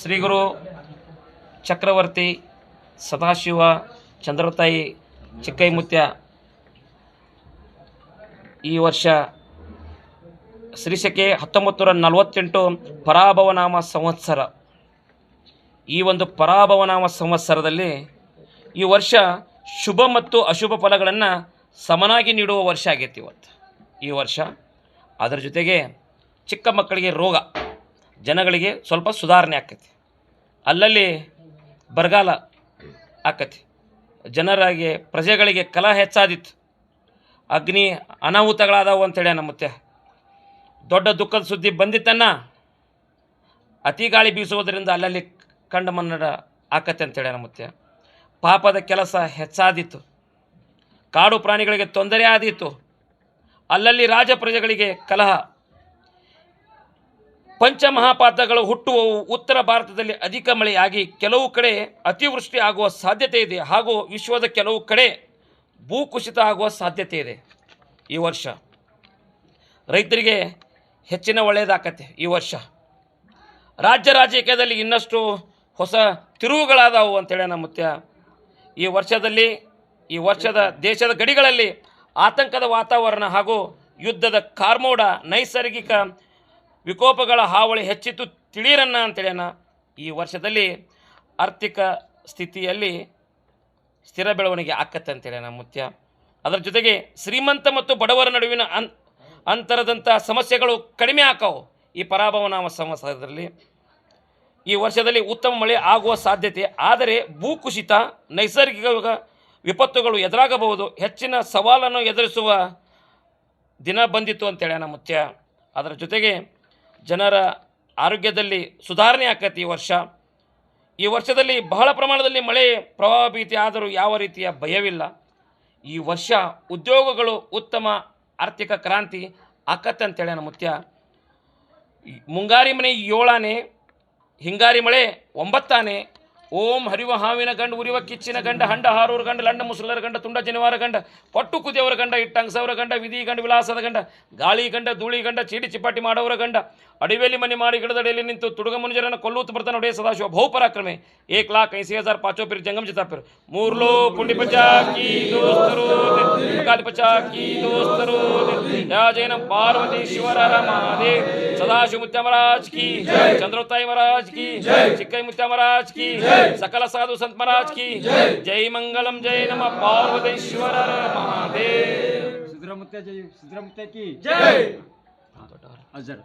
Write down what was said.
ಶ್ರೀ ಗುರು ಚಕ್ರವರ್ತಿ ಸದಾಶಿವ ಚಂದ್ರತಾಯಿ ಚಿಕ್ಕೈಮುತ್ಯ ಈ ವರ್ಷ ಶ್ರೀಶಕೆ ಹತ್ತೊಂಬತ್ತು ನೂರ ನಲವತ್ತೆಂಟು ಪರಾಭವನಾಮ ಸಂವತ್ಸರ. ಈ ಒಂದು ಪರಾಭವನಾಮ ಸಂವತ್ಸರದಲ್ಲಿ ಈ ವರ್ಷ ಶುಭ ಮತ್ತು ಅಶುಭ ಫಲಗಳನ್ನು ಸಮನಾಗಿ ನೀಡುವ ವರ್ಷ ಆಗೈತಿ ಇವತ್ತು. ಈ ವರ್ಷ ಅದರ ಜೊತೆಗೆ ಚಿಕ್ಕ ಮಕ್ಕಳಿಗೆ ರೋಗ. ಜನಗಳಿಗೆ ಸ್ವಲ್ಪ ಸುಧಾರಣೆ ಆಕತಿ. ಅಲ್ಲಲ್ಲಿ ಬರಗಾಲ ಆಕತಿ. ಜನರಾಗಿ, ಪ್ರಜೆಗಳಿಗೆ ಕಲಹ ಹೆಚ್ಚಾದಿತ್ತು. ಅಗ್ನಿ ಅನಾಹುತಗಳಾದವು ಅಂತೇಳಿ ನಮ್ಮ ಮುತ್ತೆ. ದೊಡ್ಡ ದುಃಖದ ಸುದ್ದಿ ಬಂದಿತ್ತನ್ನ ಅತಿ ಗಾಳಿ ಬೀಸುವುದರಿಂದ ಅಲ್ಲಲ್ಲಿ ಕಂಡ ಮನ್ನಡ ಆಕತ್ತೆ ಅಂತೇಳಿ ನಮ್ಮ ಮುತ್ತೆ. ಪಾಪದ ಕೆಲಸ ಹೆಚ್ಚಾದಿತ್ತು. ಕಾಡು ಪ್ರಾಣಿಗಳಿಗೆ ತೊಂದರೆ ಆದಿತ್ತು. ಅಲ್ಲಲ್ಲಿ ರಾಜ ಪ್ರಜೆಗಳಿಗೆ ಕಲಹ ಪಂಚಮಹಾಪಾತಗಳು ಹುಟ್ಟುವವು. ಉತ್ತರ ಭಾರತದಲ್ಲಿ ಅಧಿಕ ಮಳೆಯಾಗಿ ಕೆಲವು ಕಡೆ ಅತಿವೃಷ್ಟಿ ಆಗುವ ಸಾಧ್ಯತೆ ಇದೆ. ಹಾಗೂ ವಿಶ್ವದ ಕೆಲವು ಕಡೆ ಭೂಕುಸಿತ ಆಗುವ ಸಾಧ್ಯತೆ ಇದೆ ಈ ವರ್ಷ. ರೈತರಿಗೆ ಹೆಚ್ಚಿನ ಒಳ್ಳೆಯದಾಗತ್ತೆ ಈ ವರ್ಷ. ರಾಜ್ಯ ರಾಜಕೀಯದಲ್ಲಿ ಇನ್ನಷ್ಟು ಹೊಸ ತಿರುವುಗಳಾದವು ಅಂತೇಳಿ ನಮ್ಮ ಮುತ್ಯ ಈ ವರ್ಷದಲ್ಲಿ, ಈ ವರ್ಷದ ದೇಶದ ಗಡಿಗಳಲ್ಲಿ ಆತಂಕದ ವಾತಾವರಣ ಹಾಗೂ ಯುದ್ಧದ ಕಾರ್ಮೋಡ ನೈಸರ್ಗಿಕ ವಿಕೋಪಗಳ ಹಾವಳಿ ಹೆಚ್ಚಿತು ತಿಳಿಯರನ್ನ ಅಂತೇಳ್ಯಾನ ಈ ವರ್ಷದಲ್ಲಿ ಆರ್ಥಿಕ ಸ್ಥಿತಿಯಲ್ಲಿ ಸ್ಥಿರ ಬೆಳವಣಿಗೆ ಆಕತ್ತೆ ಅಂತೇಳಿ ನಮ್ಮ ಮುತ್ಯ? ಅದರ ಜೊತೆಗೆ ಶ್ರೀಮಂತ ಮತ್ತು ಬಡವರ ನಡುವಿನ ಅನ್ ಅಂತರದಂಥ ಸಮಸ್ಯೆಗಳು ಕಡಿಮೆ ಆಕವು ಈ ಪರಾಭವನಾಮ ಸಂವತ್ಸರದಲ್ಲಿ. ಈ ವರ್ಷದಲ್ಲಿ ಉತ್ತಮ ಮಳೆ ಆಗುವ ಸಾಧ್ಯತೆ, ಆದರೆ ಭೂಕುಸಿತ, ನೈಸರ್ಗಿಕ ವಿಪತ್ತುಗಳು ಎದುರಾಗಬಹುದು, ಹೆಚ್ಚಿನ ಸವಾಲನ್ನು ಎದುರಿಸುವ ದಿನ ಬಂದಿತ್ತು ಅಂತೇಳಿ ಮುಖ್ಯ ಮುತ್ಯ? ಅದರ ಜೊತೆಗೆ ಜನರ ಆರೋಗ್ಯದಲ್ಲಿ ಸುಧಾರಣೆ ಆಕತಿ ಈ ವರ್ಷ. ಈ ವರ್ಷದಲ್ಲಿ ಬಹಳ ಪ್ರಮಾಣದಲ್ಲಿ ಮಳೆ ಪ್ರವಾಹ ಭೀತಿ ಆದರೂ ಯಾವ ರೀತಿಯ ಭಯವಿಲ್ಲ. ಈ ವರ್ಷ ಉದ್ಯೋಗಗಳು ಉತ್ತಮ ಆರ್ಥಿಕ ಕ್ರಾಂತಿ ಆಕತ್ತೆ ಅಂತೇಳಿ ನಮ್ಮ ಮುತ್ಯ. ಮುಂಗಾರಿ ಮನೆ ಏಳಾನೆ, ಹಿಂಗಾರಿ ಮಳೆ ಒಂಬತ್ತಾನೆ ಓಂ ಹರಿವ ಹಾವಿನ ಗಂಡ, ಉರಿವ ಕಿಚ್ಚಿನ ಗಂಡ, ಹಂಡ ಹಾರೂರ ಗಂಡ, ಲಂಡ ಮುಸಲರ ಗಂಡ, ತುಂಡ ಜನಿವಾರ ಗಂಡ, ಪಟ್ಟು ಕುದಿಯವರ ಗಂಡ, ಇಟ್ಟಂಗಸವರ ಗಂಡ, ವಿಧಿ ಗಂಡ, ವಿಲಾಸದ ಗಂಡ, ಗಾಳಿ ಗಂಡ, ಧೂಳಿ ಗಂಡ ಚೀಡಿ ಚಿಪಾಟಿ ಮಾಡೋರ ಗಂಡ ಅಡಿವೇಲಿ ಮನೆ ಮಾಡಿ ಗಿಡದಡಿಯಲ್ಲಿ ನಿಂತು ತುಡುಗ ಮುಂಜರನ್ನು ಕೊಲ್ಲೂತು ಬರ್ತಾನೆ ಒಡೆಯ ಸದಾಶಿವ ಬಹುಪರಾಕ್ರಮೆ ಏಕ್ ಲಾಖ್ ಐಸಿ ಹಜಾರ್ ಪಾಚೋ ಪಿರಿ ಜಂಗಮ್ ಮೂರ್ಲೋ ಪುಂಡಿ ಪಚಾಕಿ ದೋಸ್ತರು ಪಚಾಕಿ ದೋಸ್ತರು ಯಾ ಜೈನ ಪಾರ್ವತಿ ಶಿವರ ಮಹಾದೇವ್ ಸದಾಶಿವ ಮುತ್ಯ ಮಹಾರಾಜ್ ಕಿ ಚಂದ್ರೋತ್ತಾಯಿ ಮಹಾರಾಜ್ ಕಿ ಚಿಕ್ಕೈ ಮುತ್ಯ ಮಹಾರಾಜ್ ಕಿ सकल साधु संत महाराज की। जय। मंगलम जय नम। पार्वतेश्वर महादेव। सिद्धरामुत्या जय सिद्धरामुत्या की। जय। हाँ तो अजर।